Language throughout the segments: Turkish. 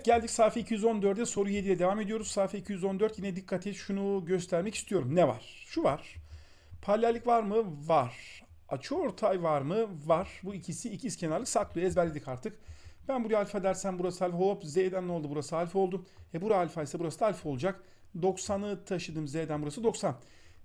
Evet geldik sayfa 214'e soru 7 ile devam ediyoruz. Sayfa 214 yine dikkat et şunu göstermek istiyorum. Ne var? Şu var. Paralellik var mı? Var. Açıortay var mı? Var. Bu ikisi ikiz kenarlık saklıyor. Ezberledik artık. Ben buraya alfa dersem burası alfa. Hop z'den ne oldu? Burası alfa oldu. E burası alfa ise burası da alfa olacak. 90'ı taşıdım z'den burası 90.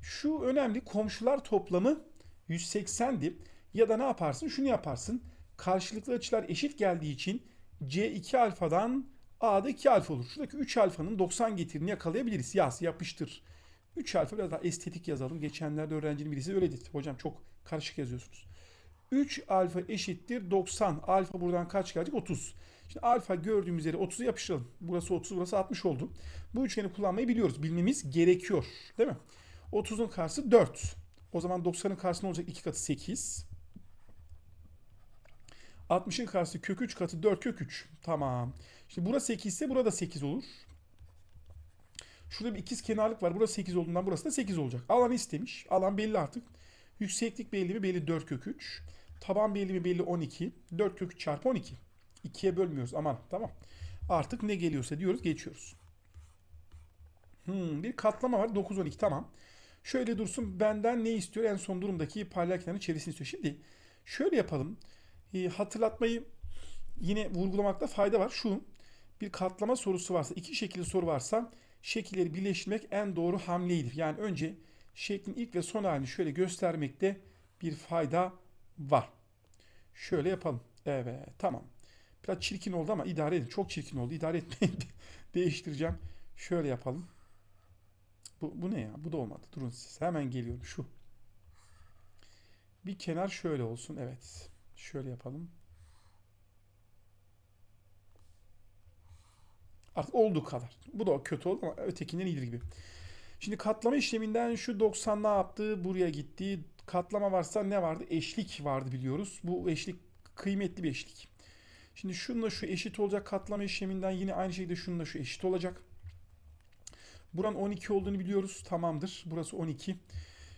Şu önemli komşular toplamı 180'di. Ya da ne yaparsın? Şunu yaparsın. Karşılıklı açılar eşit geldiği için C2 alfadan A'da 2 alfa olur. Şuradaki 3 alfanın 90 getirini yakalayabiliriz. Yaz, yapıştır. 3 alfa biraz daha estetik yazalım. Geçenlerde öğrencinin birisi öyle dedi. Hocam çok karışık yazıyorsunuz. 3 alfa eşittir 90. Alfa buradan kaç gelecek? 30. Şimdi alfa gördüğümüz yere 30'u yapıştıralım. Burası 30, burası 60 oldu. Bu üçgeni kullanmayı biliyoruz. Bilmemiz gerekiyor. Değil mi? 30'un karşısı 4. O zaman 90'ın karşısı ne olacak? 2 katı 8. 60'ın karşısı kök 3 katı 4 kök 3. Tamam. Şimdi burası 8 ise burada 8 olur. Şurada bir ikiz kenarlık var. Burası 8 olduğundan burası da 8 olacak. Alan istemiş. Alan belli artık. Yükseklik belli mi? Belli 4 kök 3. Taban belli mi? Belli 12. 4 kök 3 çarpı 12. 2'ye bölmüyoruz. Aman tamam. Artık ne geliyorsa diyoruz geçiyoruz. Hmm, bir katlama var. 9 12 tamam. Şöyle dursun. Benden ne istiyor? En son durumdaki paralel kenarın çevresini istiyor. Şimdi şöyle yapalım. E, hatırlatmayı yine vurgulamakta fayda var. Şu bir katlama sorusu varsa, iki şekilli soru varsa şekilleri birleştirmek en doğru hamleydir. Yani önce şeklin ilk ve son halini şöyle göstermekte bir fayda var. Şöyle yapalım. Evet tamam. Biraz çirkin oldu ama idare edin. Çok çirkin oldu. İdare etmeyin. Değiştireceğim. Şöyle yapalım. Bu, bu ne ya? Bu da olmadı. Durun siz. Hemen geliyorum. Şu. Bir kenar şöyle olsun. Evet. Şöyle yapalım. Artık olduğu kadar. Bu da kötü oldu ama ötekinden iyidir gibi. Şimdi katlama işleminden şu 90 ne yaptı? Buraya gitti. Katlama varsa ne vardı? Eşlik vardı biliyoruz. Bu eşlik kıymetli bir eşlik. Şimdi şununla şu eşit olacak katlama işleminden yine aynı şekilde şununla şu eşit olacak. Buranın 12 olduğunu biliyoruz. Tamamdır. Burası 12.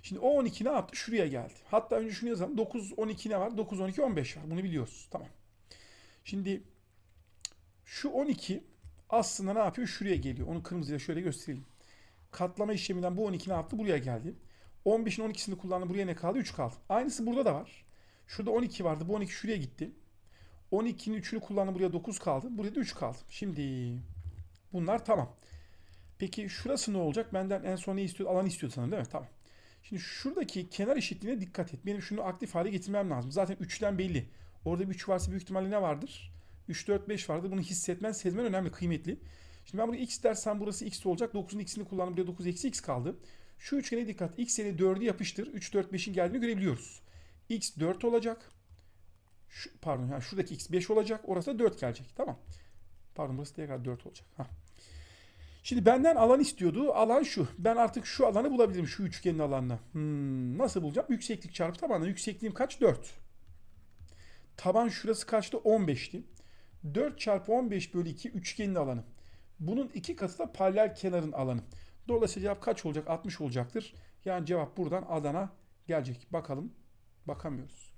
Şimdi o 12 ne yaptı? Şuraya geldi. Hatta önce şunu yazalım. 9, 12 ne var? 9, 12, 15 var. Bunu biliyoruz. Tamam. Şimdi şu 12 aslında ne yapıyor? Şuraya geliyor. Onu kırmızıyla şöyle gösterelim. Katlama işleminden bu 12 ne yaptı? Buraya geldi. 15'in 12'sini kullandı. Buraya ne kaldı? 3 kaldı. Aynısı burada da var. Şurada 12 vardı. Bu 12 şuraya gitti. 12'nin 3'ünü kullandı. Buraya 9 kaldı. Buraya da 3 kaldı. Şimdi bunlar tamam. Peki şurası ne olacak? Benden en son ne istiyor? Alan istiyor sanırım değil mi? Tamam. Şimdi şuradaki kenar eşitliğine dikkat et. Benim şunu aktif hale getirmem lazım. Zaten 3'ten belli. Orada bir 3 varsa büyük ihtimalle ne vardır? 3, 4, 5 vardır. Bunu hissetmen, sezmen önemli, kıymetli. Şimdi ben buraya x dersem burası x olacak. 9'un x'ini kullandım. Buraya 9 eksi x kaldı. Şu üçgene dikkat. x ile 4'ü yapıştır. 3, 4, 5'in geldiğini görebiliyoruz. x 4 olacak. Şu, pardon yani şuradaki x 5 olacak. Orası da 4 gelecek. Tamam. Pardon burası tekrar 4 olacak. Hah. Şimdi benden alan istiyordu. Alan şu. Ben artık şu alanı bulabilirim. Şu üçgenin alanını. Hmm, nasıl bulacağım? Yükseklik çarpı tabanla. Yüksekliğim kaç? 4. Taban şurası kaçtı? 15'ti. 4 çarpı 15 bölü 2 üçgenin alanı. Bunun iki katı da paralel kenarın alanı. Dolayısıyla cevap kaç olacak? 60 olacaktır. Yani cevap buradan Adana gelecek. Bakalım. Bakamıyoruz.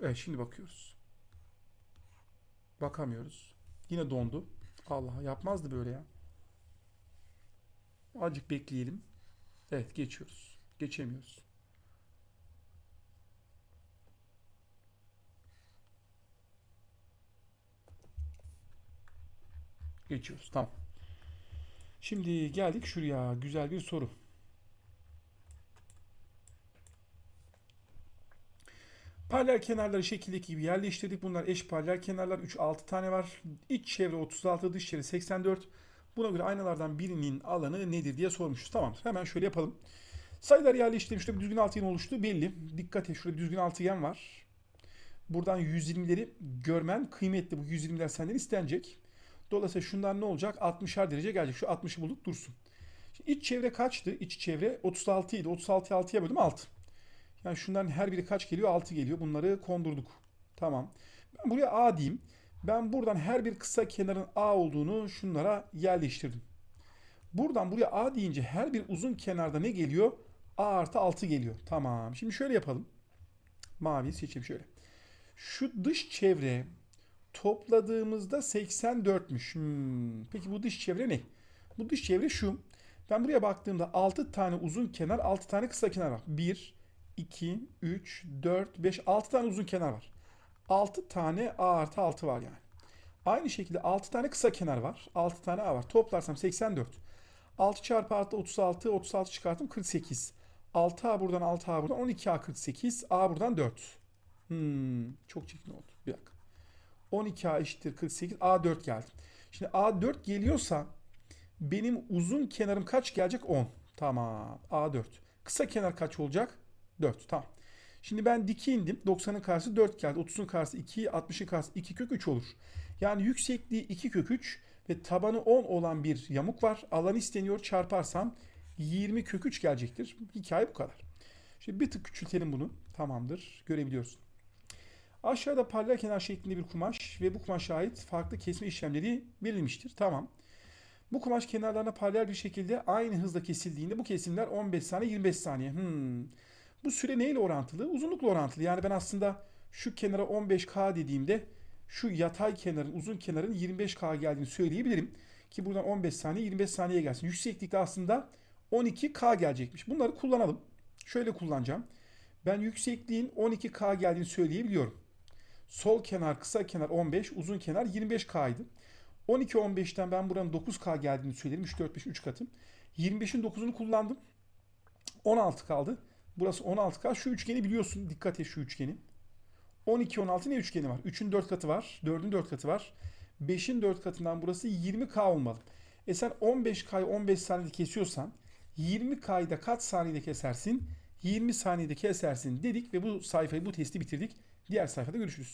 Evet şimdi bakıyoruz. Bakamıyoruz. Yine dondu. Allah yapmazdı böyle ya. Azıcık bekleyelim. Evet geçiyoruz. Geçemiyoruz. Geçiyoruz. Tamam. Şimdi geldik şuraya. Güzel bir soru. Paralel kenarları şekildeki gibi yerleştirdik. Bunlar eş paralel kenarlar. 3 6 tane var. İç çevre 36, dış çevre 84. Buna göre aynalardan birinin alanı nedir diye sormuşuz. Tamam. Hemen şöyle yapalım. Sayıları bir düzgün altıgen oluştu belli. Dikkat et şurada düzgün altıgen var. Buradan 120'leri görmen kıymetli. Bu 120'ler senden istenecek. Dolayısıyla şundan ne olacak? 60'ar derece gelecek. Şu 60'ı bulduk dursun. Şimdi iç çevre kaçtı? İç çevre 36 idi. 36'yı 6'ya böldüm 6. Yani şundan her biri kaç geliyor? 6 geliyor. Bunları kondurduk. Tamam. Ben buraya A diyeyim. Ben buradan her bir kısa kenarın A olduğunu şunlara yerleştirdim. Buradan buraya A deyince her bir uzun kenarda ne geliyor? A artı 6 geliyor. Tamam. Şimdi şöyle yapalım. Mavi seçeyim şöyle. Şu dış çevre topladığımızda 84'müş. Hmm. Peki bu dış çevre ne? Bu dış çevre şu. Ben buraya baktığımda 6 tane uzun kenar, 6 tane kısa kenar var. 1, 2, 3, 4, 5, 6 tane uzun kenar var. 6 tane A artı 6 var yani. Aynı şekilde 6 tane kısa kenar var. 6 tane A var. Toplarsam 84. 6 çarpı 6 36. 36 çıkarttım 48. 6A buradan 6A buradan 12A 48. A buradan 4. Hmm, çok çirkin oldu. Bir dakika. 12A eşittir 48. A 4 geldi. Şimdi A 4 geliyorsa benim uzun kenarım kaç gelecek? 10. Tamam. A 4. Kısa kenar kaç olacak? 4. Tamam. Şimdi ben diki indim. 90'ın karşısı 4 geldi. 30'un karşısı 2, 60'ın karşısı 2 kök 3 olur. Yani yüksekliği 2 kök 3 ve tabanı 10 olan bir yamuk var. Alan isteniyor. Çarparsam 20 kök 3 gelecektir. Hikaye bu kadar. Şimdi bir tık küçültelim bunu. Tamamdır. Görebiliyorsun. Aşağıda paralel kenar şeklinde bir kumaş ve bu kumaşa ait farklı kesme işlemleri verilmiştir. Tamam. Bu kumaş kenarlarına paralel bir şekilde aynı hızla kesildiğinde bu kesimler 15 saniye 25 saniye. Hmm. Bu süre neyle orantılı? Uzunlukla orantılı. Yani ben aslında şu kenara 15K dediğimde şu yatay kenarın, uzun kenarın 25K geldiğini söyleyebilirim. Ki buradan 15 saniye 25 saniye gelsin. Yükseklikte aslında 12K gelecekmiş. Bunları kullanalım. Şöyle kullanacağım. Ben yüksekliğin 12K geldiğini söyleyebiliyorum. Sol kenar, kısa kenar 15, uzun kenar 25K'ydı. 12 15'ten ben buranın 9K geldiğini söylerim. 3 4 5 3 katım. 25'in 9'unu kullandım. 16 kaldı. Burası 16K. Şu üçgeni biliyorsun. Dikkat et şu üçgeni. 12 16 ne üçgeni var? 3'ün 4 katı var. 4'ün 4 katı var. 5'in 4 katından burası 20K olmalı. E sen 15K'yı 15 saniyede kesiyorsan 20K'yı da kaç saniyede kesersin? 20 saniyede kesersin dedik ve bu sayfayı bu testi bitirdik. Diğer sayfada görüşürüz.